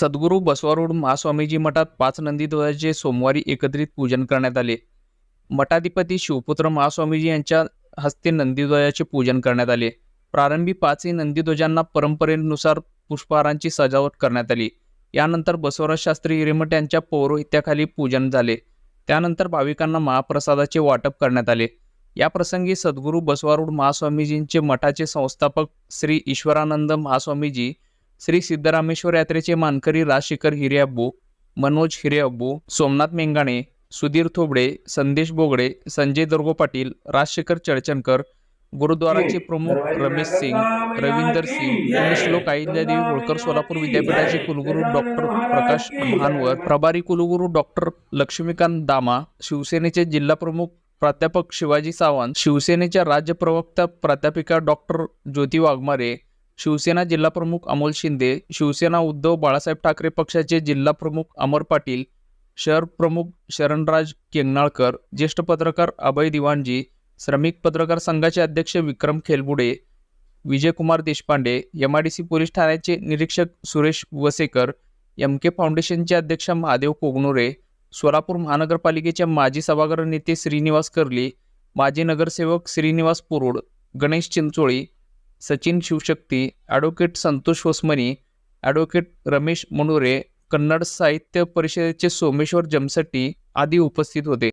सद्गुरू बसवारूढ महास्वामीजी मठात पाच नंदीध्वजाचे सोमवारी एकत्रित पूजन करण्यात आले. मठाधिपती शिवपुत्र महास्वामीजी यांच्या हस्ते नंदीध्वजाचे पूजन करण्यात आले. प्रारंभी पाचही नंदीध्वजांना परंपरेनुसार पुष्पहारांची सजावट करण्यात आली. यानंतर बसवराज शास्त्री हिरेमठ यांच्या पौरोहित्याखाली पूजन झाले. त्यानंतर भाविकांना महाप्रसादाचे वाटप करण्यात आले. या प्रसंगी सद्गुरू बसवारूढ महास्वामीजींचे मठाचे संस्थापक श्री ईश्वरानंद महास्वामीजी श्री सिद्धरामेश्वर यात्रेचे मानकरी राजशेखर हिरेअब्बू मनोज हिरेअब्बू सोमनाथ मेंगाणे सुधीर थोबडे संदेश बोगडे संजय दर्गो पाटील राजशेखर चळचणकर गुरुद्वाराचे प्रमुख रमेश सिंग रविंदर सिंग आणि श्लोक अहिल्यादेवी होळकर सोलापूर विद्यापीठाचे कुलगुरू डॉक्टर प्रकाश महानवर प्रभारी कुलगुरू डॉक्टर लक्ष्मीकांत दामा शिवसेनेचे जिल्हाप्रमुख प्राध्यापक शिवाजी सावंत शिवसेनेच्या राज्य प्रवक्ता प्राध्यापिका डॉक्टर ज्योती वाघमारे शिवसेना जिल्हाप्रमुख अमोल शिंदे शिवसेना उद्धव बाळासाहेब ठाकरे पक्षाचे जिल्हाप्रमुख अमर पाटील शहर प्रमुख शरणराज केंगनाळकर ज्येष्ठ पत्रकार अभय दिवाणजी श्रमिक पत्रकार संघाचे अध्यक्ष Vikram Khelbude Vijaykumar Deshpande M I D C police ठाण्याचे निरीक्षक सुरेश वसेकर एम के फाउंडेशनचे अध्यक्ष महादेव कोगणुरे सोलापूर महानगरपालिकेच्या माजी सभागृह नेते श्रीनिवास कर्ली माजी नगरसेवक श्रीनिवास पुरुड गणेश चिंचोळी सचिन शिवशक्ती ॲडव्होकेट संतोष वसमनी ॲडव्होकेट रमेश मनोरे कन्नड साहित्य परिषदेचे सोमेश्वर जमसटी आदी उपस्थित होते